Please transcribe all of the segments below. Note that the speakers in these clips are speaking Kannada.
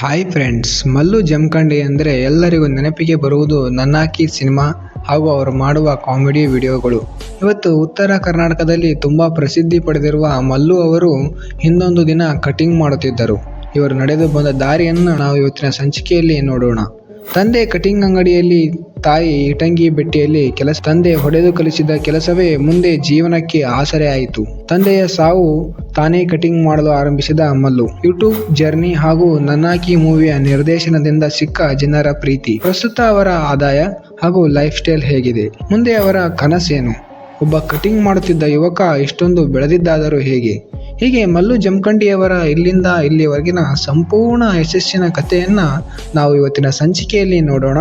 ಹಾಯ್ ಫ್ರೆಂಡ್ಸ್ ಮಲ್ಲು ಜಮಖಂಡಿ ಅಂದರೆ ಎಲ್ಲರಿಗೂ ನೆನಪಿಗೆ ಬರುವುದು ನನ್ನಾಕಿ ಸಿನಿಮಾ ಹಾಗೂ ಅವರು ಮಾಡುವ ಕಾಮಿಡಿ ವಿಡಿಯೋಗಳು. ಇವತ್ತು ಉತ್ತರ ಕರ್ನಾಟಕದಲ್ಲಿ ತುಂಬ ಪ್ರಸಿದ್ಧಿ ಪಡೆದಿರುವ ಮಲ್ಲು ಅವರು ಹಿಂದೊಂದು ದಿನ ಕಟಿಂಗ್ ಮಾಡುತ್ತಿದ್ದರು. ಇವರು ನಡೆದು ಬಂದ ದಾರಿಯನ್ನು ನಾವು ಇವತ್ತಿನ ಸಂಚಿಕೆಯಲ್ಲಿ ನೋಡೋಣ. ತಂದೆ ಕಟಿಂಗ್ ಅಂಗಡಿಯಲ್ಲಿ, ತಾಯಿ ಇಟಂಗಿ ಬೆಟ್ಟಿಯಲ್ಲಿ ಕೆಲಸ, ತಂದೆ ಹೊಡೆದು ಕಲಿಸಿದ ಕೆಲಸವೇ ಮುಂದೆ ಜೀವನಕ್ಕೆ ಆಸರೆ ಆಯಿತು ತಂದೆಯ ಸಾವು ತಾನೇ ಕಟಿಂಗ್ ಮಾಡಲು ಆರಂಭಿಸಿದ ಮಲ್ಲು. ಯೂಟ್ಯೂಬ್ ಜರ್ನಿ ಹಾಗೂ ನನ್ನಾಕಿ ಮೂವಿಯ ನಿರ್ದೇಶನದಿಂದ ಸಿಕ್ಕ ಜನರ ಪ್ರೀತಿ. ಪ್ರಸ್ತುತ ಅವರ ಆದಾಯ ಹಾಗೂ ಲೈಫ್ ಸ್ಟೈಲ್ ಹೇಗಿದೆ. ಮುಂದೆ ಅವರ ಕನಸೇನು? ಒಬ್ಬ ಕಟಿಂಗ್ ಮಾಡುತ್ತಿದ್ದ ಯುವಕ ಇಷ್ಟೊಂದು ಬೆಳೆದಿದ್ದಾದರೂ ಹೇಗೆ? ಹೀಗೆ ಮಲ್ಲು ಜಮಖಂಡಿಯವರ ಇಲ್ಲಿಂದ ಇಲ್ಲಿವರೆಗಿನ ಸಂಪೂರ್ಣ ಯಶಸ್ಸಿನ ಕಥೆಯನ್ನು ನಾವು ಇವತ್ತಿನ ಸಂಚಿಕೆಯಲ್ಲಿ ನೋಡೋಣ.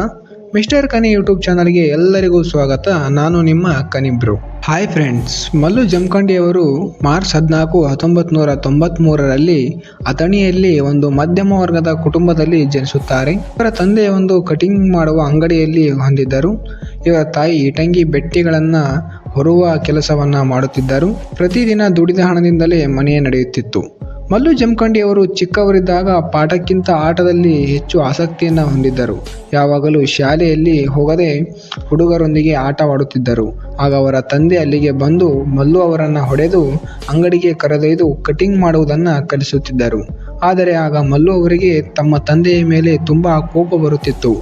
ಮಿಸ್ಟರ್ ಕನಿ ಯೂಟ್ಯೂಬ್ ಚಾನಲ್ಗೆ ಎಲ್ಲರಿಗೂ ಸ್ವಾಗತ. ನಾನು ನಿಮ್ಮ ಕನಿಬ್ರು ಹಾಯ್ ಫ್ರೆಂಡ್ಸ್, ಮಲ್ಲು ಜಮಖಂಡಿಯವರು ಮಾರ್ಚ್ ಹದಿನಾಲ್ಕು ಹತ್ತೊಂಬತ್ತು ನೂರ ತೊಂಬತ್ತ್ಮೂರರಲ್ಲಿ ಅಥಣಿಯಲ್ಲಿ ಒಂದು ಮಧ್ಯಮ ವರ್ಗದ ಕುಟುಂಬದಲ್ಲಿ ಜನಿಸುತ್ತಾರೆ. ಇವರ ತಂದೆ ಒಂದು ಕಟಿಂಗ್ ಮಾಡುವ ಅಂಗಡಿಯಲ್ಲಿ ಹೊಂದಿದ್ದರು. ಇವರ ತಾಯಿ ಇಟಂಗಿ ಬೆಟ್ಟಿಗಳನ್ನು ಹೊರುವ ಕೆಲಸವನ್ನ ಮಾಡುತ್ತಿದ್ದರು. ಪ್ರತಿದಿನ ದುಡಿದ ಹಣದಿಂದಲೇ ಮನೆ ನಡೆಯುತ್ತಿತ್ತು. ಮಲ್ಲು ಜಮಖಂಡಿಯವರು ಚಿಕ್ಕವರಿದ್ದಾಗ ಪಾಠಕ್ಕಿಂತ ಆಟದಲ್ಲಿ ಹೆಚ್ಚು ಆಸಕ್ತಿಯನ್ನು ಹೊಂದಿದ್ದರು. ಯಾವಾಗಲೂ ಶಾಲೆಯಲ್ಲಿ ಹೋಗದೆ ಹುಡುಗರೊಂದಿಗೆ ಆಟವಾಡುತ್ತಿದ್ದರು. ಆಗ ಅವರ ತಂದೆ ಅಲ್ಲಿಗೆ ಬಂದು ಮಲ್ಲು ಅವರನ್ನು ಹೊಡೆದು ಅಂಗಡಿಗೆ ಕರೆದೊಯ್ದು ಕಟಿಂಗ್ ಮಾಡುವುದನ್ನು ಕಲಿಸುತ್ತಿದ್ದರು. ಆದರೆ ಆಗ ಮಲ್ಲು ಅವರಿಗೆ ತಮ್ಮ ತಂದೆಯ ಮೇಲೆ ತುಂಬ ಕೋಪ ಬರುತ್ತಿತ್ತು.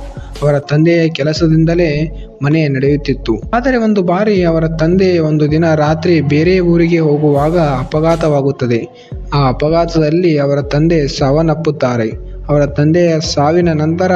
ಅವರ ತಂದೆಯ ಕೆಲಸದಿಂದಲೇ ಮನೆ ನಡೆಯುತ್ತಿತ್ತು. ಆದರೆ ಒಂದು ಬಾರಿ ಅವರ ತಂದೆ ಒಂದು ದಿನ ರಾತ್ರಿ ಬೇರೆ ಊರಿಗೆ ಹೋಗುವಾಗ ಅಪಘಾತವಾಗುತ್ತದೆ. ಆ ಅಪಘಾತದಲ್ಲಿ ಅವರ ತಂದೆ ಸಾವನ್ನಪ್ಪುತ್ತಾರೆ. ಅವರ ತಂದೆಯ ಸಾವಿನ ನಂತರ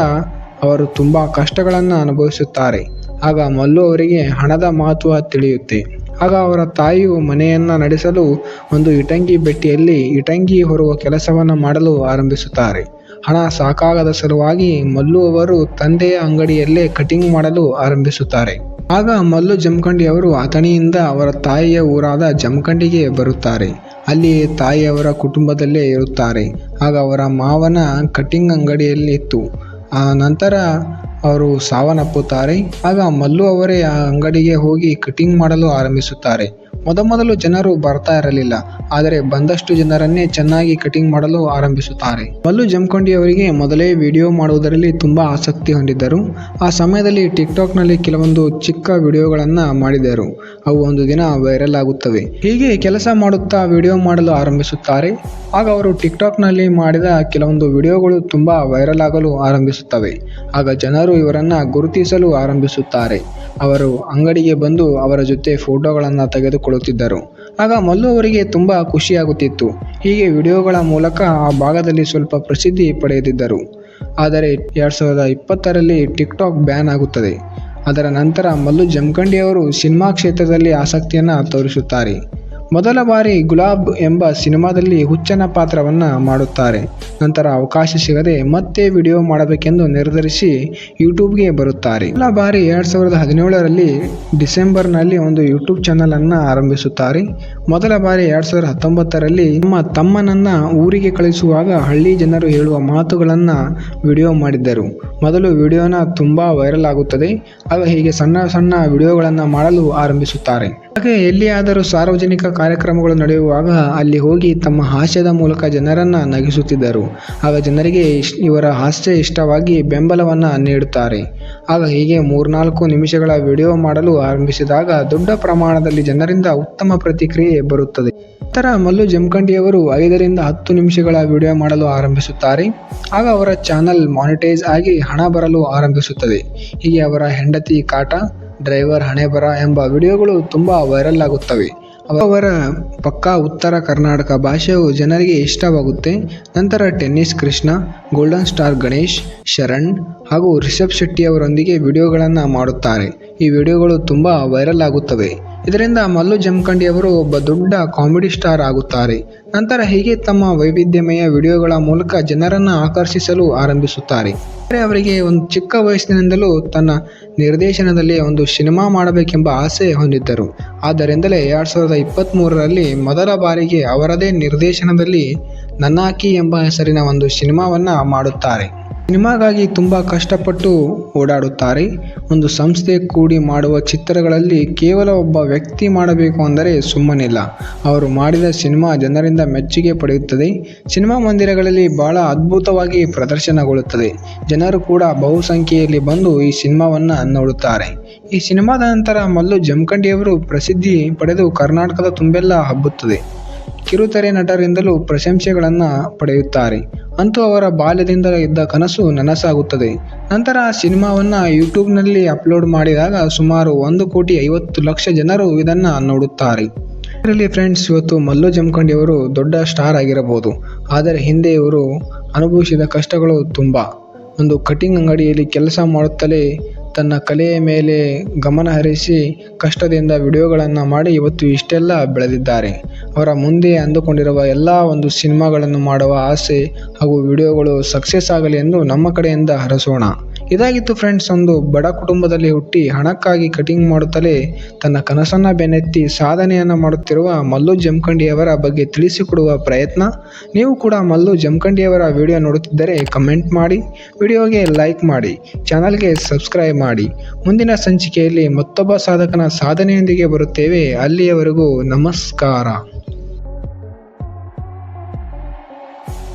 ಅವರು ತುಂಬ ಕಷ್ಟಗಳನ್ನು ಅನುಭವಿಸುತ್ತಾರೆ. ಆಗ ಮಲ್ಲು ಅವರಿಗೆ ಹಣದ ಮಹತ್ವ ತಿಳಿಯುತ್ತೆ. ಆಗ ಅವರ ತಾಯಿಯು ಮನೆಯನ್ನು ನಡೆಸಲು ಒಂದು ಇಟಂಗಿ ಬೆಟ್ಟಿಯಲ್ಲಿ ಇಟಂಗಿ ಹೊರುವ ಕೆಲಸವನ್ನು ಮಾಡಲು ಆರಂಭಿಸುತ್ತಾರೆ. ಹಣ ಸಾಕಾಗದ ಸಲುವಾಗಿ ಮಲ್ಲು ಅವರು ತಂದೆಯ ಅಂಗಡಿಯಲ್ಲೇ ಕಟಿಂಗ್ ಮಾಡಲು ಆರಂಭಿಸುತ್ತಾರೆ. ಆಗ ಮಲ್ಲು ಜಮಖಂಡಿಯವರು ಅಥಣಿಯಿಂದ ಅವರ ತಾಯಿಯ ಊರಾದ ಜಮಖಂಡಿಗೆ ಬರುತ್ತಾರೆ. ಅಲ್ಲಿ ತಾಯಿಯವರ ಕುಟುಂಬದಲ್ಲೇ ಇರುತ್ತಾರೆ. ಆಗ ಅವರ ಮಾವನ ಕಟಿಂಗ್ ಅಂಗಡಿಯಲ್ಲಿ ಇತ್ತು. ಆ ನಂತರ ಅವರು ಸಾವನ್ನಪ್ಪುತ್ತಾರೆ. ಆಗ ಮಲ್ಲು ಅವರೇ ಆ ಅಂಗಡಿಗೆ ಹೋಗಿ ಕಟಿಂಗ್ ಮಾಡಲು ಆರಂಭಿಸುತ್ತಾರೆ. ಮೊದಮೊದಲು ಜನರು ಬರ್ತಾ ಇರಲಿಲ್ಲ, ಆದರೆ ಬಂದಷ್ಟು ಜನರನ್ನೇ ಚೆನ್ನಾಗಿ ಕಟಿಂಗ್ ಮಾಡಲು ಆರಂಭಿಸುತ್ತಾರೆ. ಮಲ್ಲು ಜಮಖಂಡಿ ಅವರಿಗೆ ಮೊದಲೇ ವಿಡಿಯೋ ಮಾಡುವುದರಲ್ಲಿ ತುಂಬಾ ಆಸಕ್ತಿ ಹೊಂದಿದ್ದರು. ಆ ಸಮಯದಲ್ಲಿ ಟಿಕ್ಟಾಕ್ನಲ್ಲಿ ಕೆಲವೊಂದು ಚಿಕ್ಕ ವಿಡಿಯೋಗಳನ್ನು ಮಾಡಿದರು. ಅವು ಒಂದು ದಿನ ವೈರಲ್ ಆಗುತ್ತವೆ. ಹೀಗೆ ಕೆಲಸ ಮಾಡುತ್ತಾ ವಿಡಿಯೋ ಮಾಡಲು ಆರಂಭಿಸುತ್ತಾರೆ. ಆಗ ಅವರು ಟಿಕ್ಟಾಕ್ನಲ್ಲಿ ಮಾಡಿದ ಕೆಲವೊಂದು ವಿಡಿಯೋಗಳು ತುಂಬಾ ವೈರಲ್ ಆಗಲು ಆರಂಭಿಸುತ್ತವೆ. ಆಗ ಜನರು ಇವರನ್ನು ಗುರುತಿಸಲು ಆರಂಭಿಸುತ್ತಾರೆ. ಅವರು ಅಂಗಡಿಗೆ ಬಂದು ಅವರ ಜೊತೆ ಫೋಟೋಗಳನ್ನು ತೆಗೆದುಕೊಳ್ಳುತ್ತಿದ್ದರು ಆಗ ಮಲ್ಲು ಅವರಿಗೆ ತುಂಬ ಖುಷಿಯಾಗುತ್ತಿತ್ತು. ಹೀಗೆ ವಿಡಿಯೋಗಳ ಮೂಲಕ ಆ ಭಾಗದಲ್ಲಿ ಸ್ವಲ್ಪ ಪ್ರಸಿದ್ಧಿ ಪಡೆದಿದ್ದರು. ಆದರೆ ಎರಡು ಸಾವಿರದ ಇಪ್ಪತ್ತರಲ್ಲಿ ಟಿಕ್ಟಾಕ್ ಬ್ಯಾನ್ ಆಗುತ್ತದೆ. ಅದರ ನಂತರ ಮಲ್ಲು ಜಮಖಂಡಿಯವರು ಸಿನಿಮಾ ಕ್ಷೇತ್ರದಲ್ಲಿ ಆಸಕ್ತಿಯನ್ನು ತೋರಿಸುತ್ತಾರೆ. ಮೊದಲ ಬಾರಿ ಗುಲಾಬ್ ಎಂಬ ಸಿನಿಮಾದಲ್ಲಿ ಹುಚ್ಚನ ಪಾತ್ರವನ್ನು ಮಾಡುತ್ತಾರೆ. ನಂತರ ಅವಕಾಶ ಸಿಗದೆ ಮತ್ತೆ ವಿಡಿಯೋ ಮಾಡಬೇಕೆಂದು ನಿರ್ಧರಿಸಿ ಯೂಟ್ಯೂಬ್ಗೆ ಬರುತ್ತಾರೆ. ಮೊದಲ ಬಾರಿ ಎರಡು ಸಾವಿರದ ಹದಿನೇಳರಲ್ಲಿ ಡಿಸೆಂಬರ್ನಲ್ಲಿ ಒಂದು ಯೂಟ್ಯೂಬ್ ಚಾನಲನ್ನು ಆರಂಭಿಸುತ್ತಾರೆ. ಮೊದಲ ಬಾರಿ ಎರಡ್ ಸಾವಿರದ ಹತ್ತೊಂಬತ್ತರಲ್ಲಿ ತಮ್ಮ ತಮ್ಮನನ್ನ ಊರಿಗೆ ಕಳಿಸುವಾಗ ಹಳ್ಳಿ ಜನರು ಹೇಳುವ ಮಾತುಗಳನ್ನು ವಿಡಿಯೋ ಮಾಡಿದ್ದರು. ಮೊದಲು ವಿಡಿಯೋನ ತುಂಬಾ ವೈರಲ್ ಆಗುತ್ತದೆ. ಆಗ ಹೀಗೆ ಸಣ್ಣ ಸಣ್ಣ ವಿಡಿಯೋಗಳನ್ನು ಮಾಡಲು ಆರಂಭಿಸುತ್ತಾರೆ. ಹಾಗೆ ಎಲ್ಲಿಯಾದರೂ ಸಾರ್ವಜನಿಕ ಕಾರ್ಯಕ್ರಮಗಳು ನಡೆಯುವಾಗ ಅಲ್ಲಿ ಹೋಗಿ ತಮ್ಮ ಹಾಸ್ಯದ ಮೂಲಕ ಜನರನ್ನ ನಗಿಸುತ್ತಿದ್ದರು. ಆಗ ಜನರಿಗೆ ಇವರ ಹಾಸ್ಯ ಇಷ್ಟವಾಗಿ ಬೆಂಬಲವನ್ನ ನೀಡುತ್ತಾರೆ. ಆಗ ಹೀಗೆ ಮೂರ್ನಾಲ್ಕು ನಿಮಿಷಗಳ ವಿಡಿಯೋ ಮಾಡಲು ಆರಂಭಿಸಿದಾಗ ದೊಡ್ಡ ಪ್ರಮಾಣದಲ್ಲಿ ಜನರಿಂದ ಉತ್ತಮ ಪ್ರತಿಕ್ರಿಯೆ ಬರುತ್ತದೆ. ನಂತರ ಮಲ್ಲು ಜಮಖಂಡಿಯವರು ಐದರಿಂದ ಹತ್ತು ನಿಮಿಷಗಳ ವಿಡಿಯೋ ಮಾಡಲು ಆರಂಭಿಸುತ್ತಾರೆ. ಆಗ ಅವರ ಚಾನಲ್ ಮಾನಿಟೈಸ್ ಆಗಿ ಹಣ ಬರಲು ಆರಂಭಿಸುತ್ತದೆ. ಹೀಗೆ ಅವರ ಹೆಂಡತಿ ಕಾಟ ಡ್ರೈವರ್ ಹಣೆಬರ ಎಂಬ ವಿಡಿಯೋಗಳು ತುಂಬ ವೈರಲ್ ಆಗುತ್ತವೆ. ಅವರ ಪಕ್ಕಾ ಉತ್ತರ ಕರ್ನಾಟಕ ಭಾಷೆಯು ಜನರಿಗೆ ಇಷ್ಟವಾಗುತ್ತೆ. ನಂತರ tennis Krishna golden star Ganesh, Sharan ಹಾಗೂ ರಿಷಬ್ ಶೆಟ್ಟಿ ಅವರೊಂದಿಗೆ ವಿಡಿಯೋಗಳನ್ನು ಮಾಡುತ್ತಾರೆ. ಈ ವಿಡಿಯೋಗಳು ತುಂಬ ವೈರಲ್ ಆಗುತ್ತವೆ. ಇದರಿಂದ ಮಲ್ಲು ಜಮಖಂಡಿ ಅವರು ಒಬ್ಬ ದೊಡ್ಡ ಕಾಮಿಡಿ ಸ್ಟಾರ್ ಆಗುತ್ತಾರೆ. ನಂತರ ಹೀಗೆ ತಮ್ಮ ವೈವಿಧ್ಯಮಯ ವಿಡಿಯೋಗಳ ಮೂಲಕ ಜನರನ್ನು ಆಕರ್ಷಿಸಲು ಆರಂಭಿಸುತ್ತಾರೆ. ಆದರೆ ಅವರಿಗೆ ಒಂದು ಚಿಕ್ಕ ವಯಸ್ಸಿನಿಂದಲೂ ತನ್ನ ನಿರ್ದೇಶನದಲ್ಲಿ ಒಂದು ಸಿನಿಮಾ ಮಾಡಬೇಕೆಂಬ ಆಸೆ ಹೊಂದಿದ್ದರು. ಆದ್ದರಿಂದಲೇ ಎರಡು ಸಾವಿರದ ಇಪ್ಪತ್ತ್ಮೂರರಲ್ಲಿ ಮೊದಲ ಬಾರಿಗೆ ಅವರದೇ ನಿರ್ದೇಶನದಲ್ಲಿ ನನ್ನಾಕಿ ಎಂಬ ಹೆಸರಿನ ಒಂದು ಸಿನಿಮಾವನ್ನು ಮಾಡುತ್ತಾರೆ. ಸಿನಿಮಾಗಾಗಿ ತುಂಬ ಕಷ್ಟಪಟ್ಟು ಓಡಾಡುತ್ತಾರೆ. ಒಂದು ಸಂಸ್ಥೆ ಕೂಡಿ ಮಾಡುವ ಚಿತ್ರಗಳಲ್ಲಿ ಕೇವಲ ಒಬ್ಬ ವ್ಯಕ್ತಿ ಮಾಡಬೇಕು ಅಂದರೆ ಸುಮ್ಮನಿಲ್ಲ. ಅವರು ಮಾಡಿದ ಸಿನಿಮಾ ಜನರಿಂದ ಮೆಚ್ಚುಗೆ ಪಡೆಯುತ್ತದೆ. ಸಿನಿಮಾ ಮಂದಿರಗಳಲ್ಲಿ ಬಹಳ ಅದ್ಭುತವಾಗಿ ಪ್ರದರ್ಶನಗೊಳ್ಳುತ್ತದೆ. ಜನರು ಕೂಡ ಬಹುಸಂಖ್ಯೆಯಲ್ಲಿ ಬಂದು ಈ ಸಿನಿಮಾವನ್ನು ನೋಡುತ್ತಾರೆ. ಈ ಸಿನಿಮಾದ ನಂತರ ಮಲ್ಲು ಜಮಖಂಡಿಯವರು ಪ್ರಸಿದ್ಧಿ ಪಡೆದು ಕರ್ನಾಟಕದ ತುಂಬೆಲ್ಲ ಹಬ್ಬುತ್ತದೆ. ಕಿರುತೆರೆ ನಟರಿಂದಲೂ ಪ್ರಶಂಸೆಗಳನ್ನು ಪಡೆಯುತ್ತಾರೆ. ಅಂತೂ ಅವರ ಬಾಲ್ಯದಿಂದ ಇದ್ದ ಕನಸು ನನಸಾಗುತ್ತದೆ. ನಂತರ ಆ ಸಿನಿಮಾವನ್ನು ಯೂಟ್ಯೂಬ್ನಲ್ಲಿ ಅಪ್ಲೋಡ್ ಮಾಡಿದಾಗ ಸುಮಾರು ಒಂದು ಕೋಟಿ ಐವತ್ತು ಲಕ್ಷ ಜನರು ಇದನ್ನು ನೋಡುತ್ತಾರೆ. ಇದರಲ್ಲಿ ಫ್ರೆಂಡ್ಸ್, ಇವತ್ತು ಮಲ್ಲು ಜಮಖಂಡಿಯವರು ದೊಡ್ಡ ಸ್ಟಾರ್ ಆಗಿರಬಹುದು. ಆದರೆ ಹಿಂದೆ ಇವರು ಅನುಭವಿಸಿದ ಕಷ್ಟಗಳು ತುಂಬ. ಒಂದು ಕಟಿಂಗ್ ಅಂಗಡಿಯಲ್ಲಿ ಕೆಲಸ ಮಾಡುತ್ತಲೇ ತನ್ನ ಕಲೆಯ ಮೇಲೆ ಗಮನ ಹರಿಸಿ ಕಷ್ಟದಿಂದ ವಿಡಿಯೋಗಳನ್ನು ಮಾಡಿ ಇವತ್ತು ಇಷ್ಟೆಲ್ಲ ಬೆಳೆದಿದ್ದಾರೆ. ಅವರ ಮುಂದೆ ಅಂದುಕೊಂಡಿರುವ ಎಲ್ಲ ಒಂದು ಸಿನಿಮಾಗಳನ್ನು ಮಾಡುವ ಆಸೆ ಹಾಗೂ ವಿಡಿಯೋಗಳು ಸಕ್ಸಸ್ ಆಗಲಿ ಎಂದು ನಮ್ಮ ಕಡೆಯಿಂದ ಹರಸೋಣ. ಇದಾಗಿತ್ತು ಫ್ರೆಂಡ್ಸ್ ಒಂದು ಬಡ ಕುಟುಂಬದಲ್ಲಿ ಹುಟ್ಟಿ ಹಣಕ್ಕಾಗಿ ಕಟಿಂಗ್ ಮಾಡುತ್ತಲೇ ತನ್ನ ಕನಸನ್ನು ಬೆನ್ನೆತ್ತಿ ಸಾಧನೆಯನ್ನು ಮಾಡುತ್ತಿರುವ ಮಲ್ಲು ಜಮಖಂಡಿಯವರ ಬಗ್ಗೆ ತಿಳಿಸಿಕೊಡುವ ಪ್ರಯತ್ನ. ನೀವು ಕೂಡ ಮಲ್ಲು ಜಮಖಂಡಿಯವರ ವಿಡಿಯೋ ನೋಡುತ್ತಿದ್ದರೆ ಕಮೆಂಟ್ ಮಾಡಿ, ವಿಡಿಯೋಗೆ ಲೈಕ್ ಮಾಡಿ ಚಾನಲ್ಗೆ ಸಬ್ಸ್ಕ್ರೈಬ್ ಮಾಡಿ. ಮುಂದಿನ ಸಂಚಿಕೆಯಲ್ಲಿ ಮತ್ತೊಬ್ಬ ಸಾಧಕನ ಸಾಧನೆಯೊಂದಿಗೆ ಬರುತ್ತೇವೆ. ಅಲ್ಲಿಯವರೆಗೂ ನಮಸ್ಕಾರ.